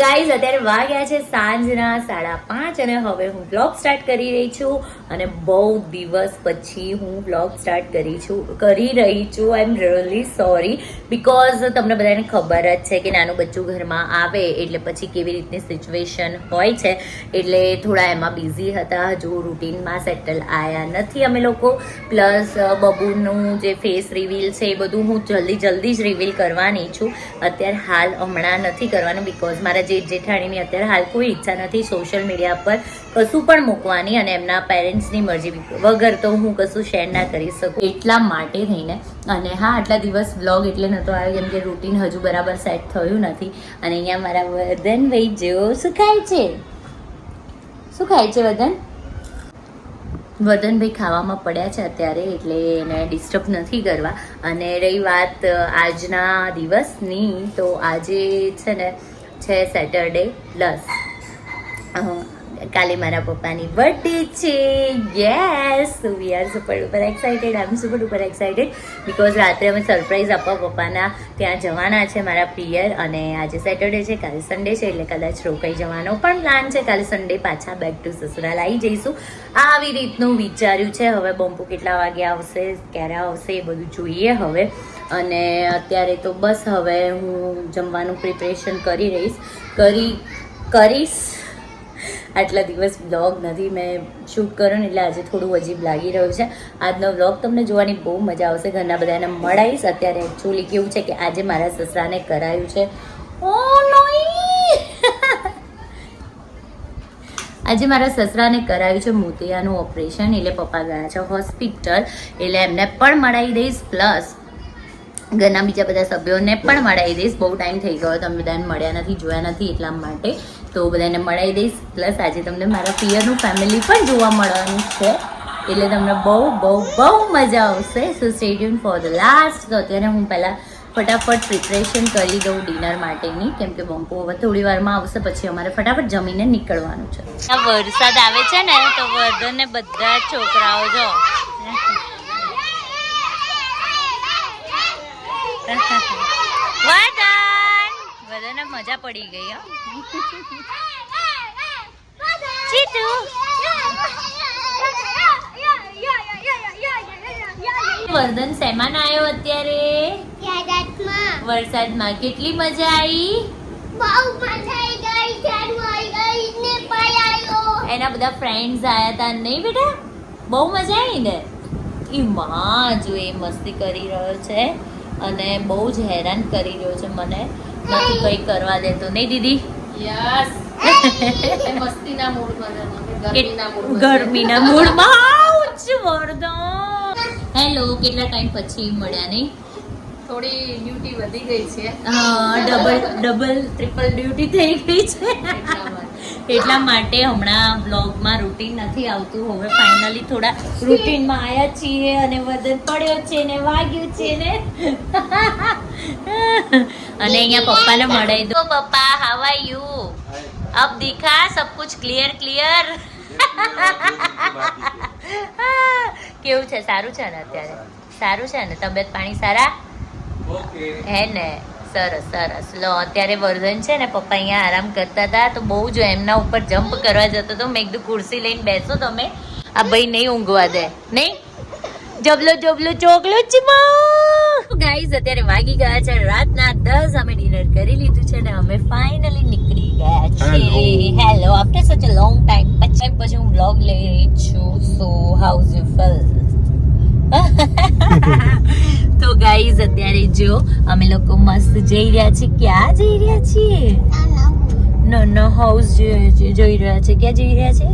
Guys અત્યારે વાગ્યા છે સાંજના સાડા પાંચ અને હવે હું બ્લોગ સ્ટાર્ટ કરી રહી છું અને બહુ દિવસ પછી હું બ્લોગ સ્ટાર્ટ કરી છું, કરી રહી છું. I am really sorry because તમને બધાને ખબર જ છે કે નાનું બચ્ચું ઘરમાં આવે એટલે પછી કેવી રીતની સિચ્યુએશન હોય છે. એટલે થોડા એમાં બિઝી હતા, હજુ રૂટીનમાં સેટલ આવ્યા નથી અમે લોકો. પ્લસ બબુનું જે ફેસ રિવીલ છે એ બધું હું જલ્દી જલ્દી જ રિવીલ કરવાની છું. અત્યારે હાલ હમણાં નથી કરવાનું બિકોઝ મારા જેઠ જેઠાણીની અત્યારે હાલ કોઈ ઈચ્છા નથી સોશિયલ મીડિયા પર કશું પણ મૂકવાની અને એમના પેરેન્ટ્સની મરજી વગર તો હું કશું શેર ના કરી શકું. એટલા માટે થઈને અને હા, આટલા દિવસ બ્લોગ એટલે નહોતો આવ્યો કેમ કે રૂટીન હજુ બરાબર સેટ થયું નથી. અને અહીંયા મારા વદનભાઈ જેવો શું ખાય છે? શું ખાય છે વદન? વદનભાઈ ખાવામાં પડ્યા છે અત્યારે, એટલે એને ડિસ્ટર્બ નથી કરવા. અને રહી વાત આજના દિવસની, તો આજે છે ને છે સેટરડે પ્લસ કાલે મારા પપ્પાની બર્થડે છે. Yes we are super duper excited I am super duper excited because રાત્રે અમે સરપ્રાઈઝ આપવા પપ્પાના ત્યાં જવાના છે મારા પિયર અને આજે સેટરડે છે, કાલે સન્ડે છે, એટલે કદાચ રોકાઈ જવાનો પણ પ્લાન છે. કાલે સન્ડે પાછા બેક ટુ સસુરાલ આવી જઈશું. આવી રીતનું વિચાર્યું છે. હવે બમ્પુ કેટલા વાગે આવશે, ક્યારે આવશે એ બધું જોઈએ હવે. અને અત્યારે તો બસ હવે હું જમવાનું પ્રિપરેશન કરી રહીશ. કરી, કરીશ. આટલા દિવસ બ્લોગ નથી મેં શૂટ કર્યો ને એટલે આજે થોડું અજીબ લાગી રહ્યું છે. આજનો બ્લોગ તમને જોવાની બહુ મજા આવશે. ઘરના બધાને મળાવીશ. અત્યારે એકચ્યુઅલી કેવું છે કે આજે મારા સસરાને કરાયું છે. ઓ આજે મારા સસરાને કરાવ્યું છે મોતિયાનું ઓપરેશન એટલે પપ્પા ગયા છે હોસ્પિટલ એટલે એમને પણ મળાવી દઈશ. પ્લસ ઘરના બીજા બધા સભ્યોને પણ મળાવી દઈશ. બહુ ટાઈમ થઈ ગયો, તમે બધાને મળ્યા નથી, જોયા નથી એટલા માટે. તો બધાને મળાવી દઈશ. પ્લસ આજે તમને મારા પિયરનું ફેમિલી પણ જોવા મળવાનું છે. એટલે તમને બહુ બહુ બહુ મજા આવશે. So stay tuned for the last તો અત્યારે હું પહેલાં ફટાફટ પ્રિપરેશન કરી દઉં ડિનર માટેની. કેમ કે બંકો હવે થોડી વારમાં આવશે, પછી અમારે ફટાફટ જમીને નીકળવાનું છે. વરસાદ આવે છે ને, તો વર્ધન બધા છોકરાઓ જો. વદન વદનને મજા પડી ગઈ હો. વર્ધન સેમાન આવ્યો અત્યારે. વરસાદમાં કેટલી મજા આવી? એના બધા ફ્રેન્ડ્સ આયા તા નહીં બેટા? બહુ મજા આવી ને? ઈ માં જો એ મસ્તી કરી રહ્યો છે. અને બહુ જ હેરાન કરી રહ્યો છે મને. નથી કઈ કરવા દેતો નહીં દીદી? યસ. મસ્તીના મૂડમાં ગરમીના મૂડમાં હેલો કેટલા ટાઈમ પછી મળ્યા નહીં? થોડી ડ્યુટી વધી ગઈ છે. હા ડબલ ડબલ ટ્રિપલ ડ્યુટી થઈ ગઈ છે. એટલા માટે. હમણાં બ્લોગમાં રૂટીન નથી આવતું. હવે ફાઇનલી થોડા રૂટીનમાં આવ્યા છીએ અને વજન પડ્યો છે ને વાગ્યું છે ને. અને અહીંયા પપ્પાને મળાઈ દો પપ્પા. હાવ આર યુ અબ દિખા? સબ કુછ ક્લિયર ક્લિયર કેવું છે? સારું છે ને અત્યારે? સારું છે ને? તબિયત પાણી સારા? હે ને? સરસ સરસ. લો અત્યારે વર્ધન છે ને પપ્પા અહીંયા આરામ કરતા હતા તો બહુ જો એમના ઉપર જમ્પ કરવા જતો હતો. મેં કીધું ખુરશી લઈને બેસો તમે. આ ભાઈ નહીં ઊંઘવા દે. નહીં? જબલો જબલો ચોકલો ચીમા! ગાઈઝ અત્યારે વાગી ગયા છે રાતના દસ. અમે ડિનર કરી લીધું છે ને અમે ફાઇનલી નીકળી ગયા છીએ. હેલો આફ્ટર સચ અ લોંગ ટાઈમ પછી પછી હું બ્લોગ લઈ રહી છું. સો હાઉસ યુ ફીલ તો ગાઈઝ અત્યારે જો, અમે લોકો મસ્ત જઈ રહ્યા છીએ. ક્યાં જઈ રહ્યા છીએ? નાનો હાઉસ જોઈ રહ્યા છે. ક્યાં જઈ રહ્યા છે?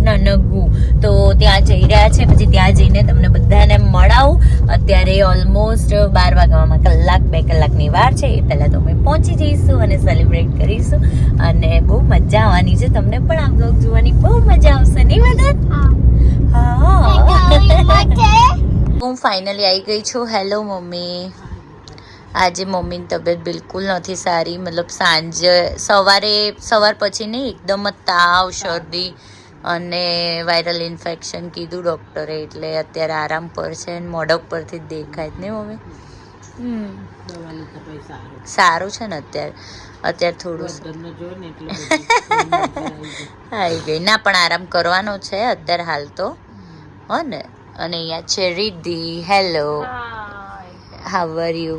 નાનગુ તો ત્યાં જઈ રહ્યા છે. પછી ત્યાં જઈને તમને બધાને મળાવું. અત્યારે ઓલમોસ્ટ બાર વાગવામાં કલાક, બે કલાકની વાર છે. એ પહેલાં તો અમે પહોંચી જઈશું અને સેલિબ્રેટ કરીશું. અને બહુ મજા આવવાની છે. તમને પણ આ બ્લોગ જોવાની ફાઇનલી આવી ગઈ છું. Hello mummy. આજે મમ્મીની તબિયત બિલકુલ નથી સારી. મતલબ સાંજે સવારે સવાર પછી નહીં એકદમ જ તાવ શરદી અને વાયરલ ઇન્ફેક્શન કીધું ડૉક્ટરે એટલે અત્યારે આરામ પર છે અને મોઢક પરથી જ દેખાય જ નહીં મમ્મી. સારું છે ને અત્યારે. અત્યારે થોડું. આવી ગઈ. ના પણ આરામ કરવાનો છે અત્યારે હાલ તો. હો ને. અને અહીંયા છે Riddhi. Hello how are you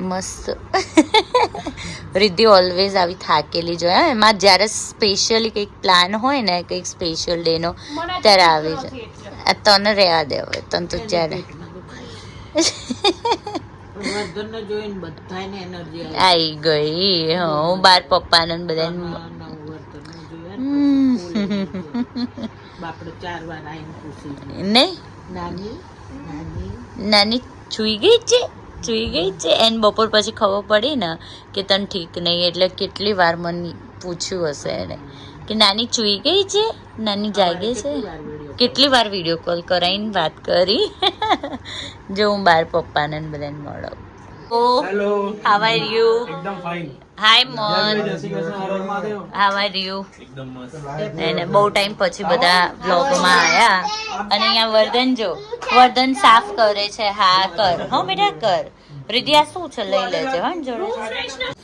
મસ્ત. રિદ્ધિ ઓલવેઝ આવી થાકેલી જોઈએ હા. એમાં જ્યારે સ્પેશિયલી કંઈક પ્લાન હોય ને કંઈક સ્પેશિયલ ડેનો ત્યારે આવી જાય. આ તને રહેવા દે હવે તને તો જ્યારે. વર્ધનને જોઈને બધાયને એનર્જી આવી ગઈ. હું બાર પપ્પાને બધાને નવું વર્ધનને જોયા ને હમ. પછી બોલે. બાપડે ચાર વાર આવીને પૂછી નહીં? નાની? નાની? નાની ચૂઈ ગઈ છે? ચૂઈ ગઈ છે? એને બપોર પછી ખબર પડી ને કે તને ઠીક નહીં એટલે કેટલી વાર મને પૂછ્યું હશે એને. કે નાની ચૂઈ ગઈ છે? નાની જાગે છે? કેટલી વાર વીડિયો કોલ કરાવીને વાત કરી? જો હું બાર પપ્પાને ને બધાને મળું. Oh hello how are you એકદમ fine hi mom how are you એકદમ બહુ ટાઈમ પછી બધા બ્લોગમાં આવ્યા. અને અહીંયા વર્ધન જો વર્ધન સાફ કરે છે. હા કર. હો બેટા કર. રિધિયા શું છે? લઈ લેજે હા જોડે.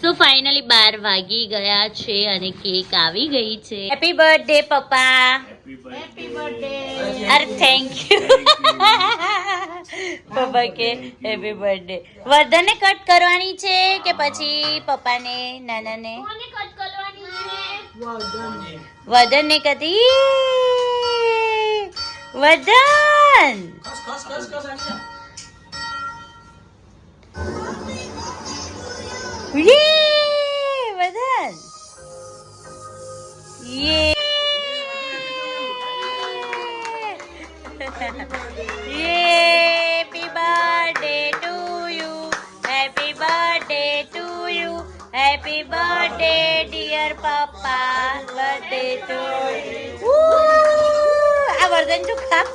સો ફાઇનલી બાર વાગી ગયા છે અને કેક આવી ગઈ છે. હેપી બર્થડે પપ્પા. અરે થેન્ક યુ પપ્પા કે હેપી બર્થડે વર્ધનને કટ કરવાની છે કે પછી પપ્પાને નાનાને? વર્ધનને. કદી? વર્ધન! યે વર્ધન! યે! Happy Happy birthday, dear Papa. Birthday to you. was দেন চুপ খাপ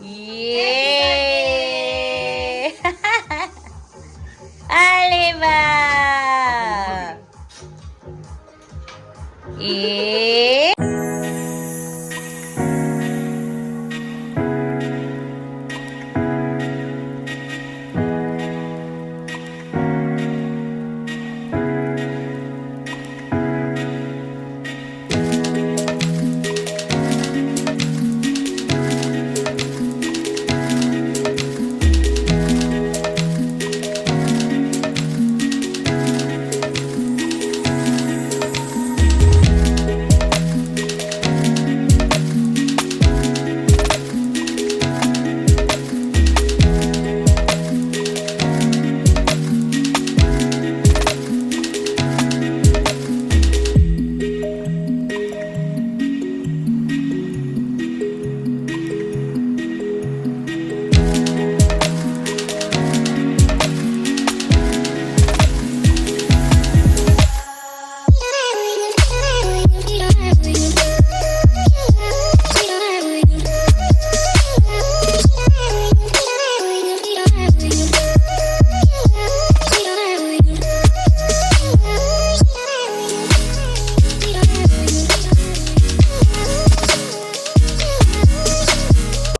Yeah.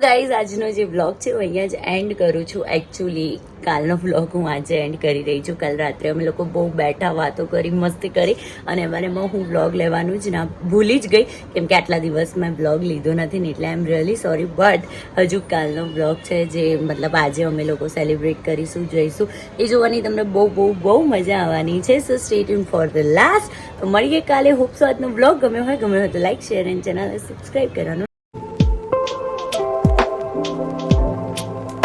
ગાઈઝ આજનો જે બ્લોગ છે, હું અહીંયા જ એન્ડ કરું છું. એકચ્યુઅલી કાલનો બ્લોગ હું આજે એન્ડ કરી રહી છું. કાલ રાત્રે અમે લોકો બહુ બેઠા વાતો કરી, મસ્તી કરી, અને મને હું બ્લોગ લેવાનું જ ના ભૂલી જ ગઈ, કેમ કે આટલા દિવસ મેં બ્લોગ લીધો નથી ને એટલે I am really sorry but હજુ કાલનો બ્લોગ છે જે મતલબ આજે અમે લોકો સેલિબ્રેટ કરીશું, જઈશું. એ જોવાની તમને બહુ બહુ બહુ મજા આવવાની છે so state in for the last મળીએ કાલે. હોપ સો આજનો બ્લોગ ગમ્યો હોય ગમ્યો હોય તો like share and channel subscribe કરવાનું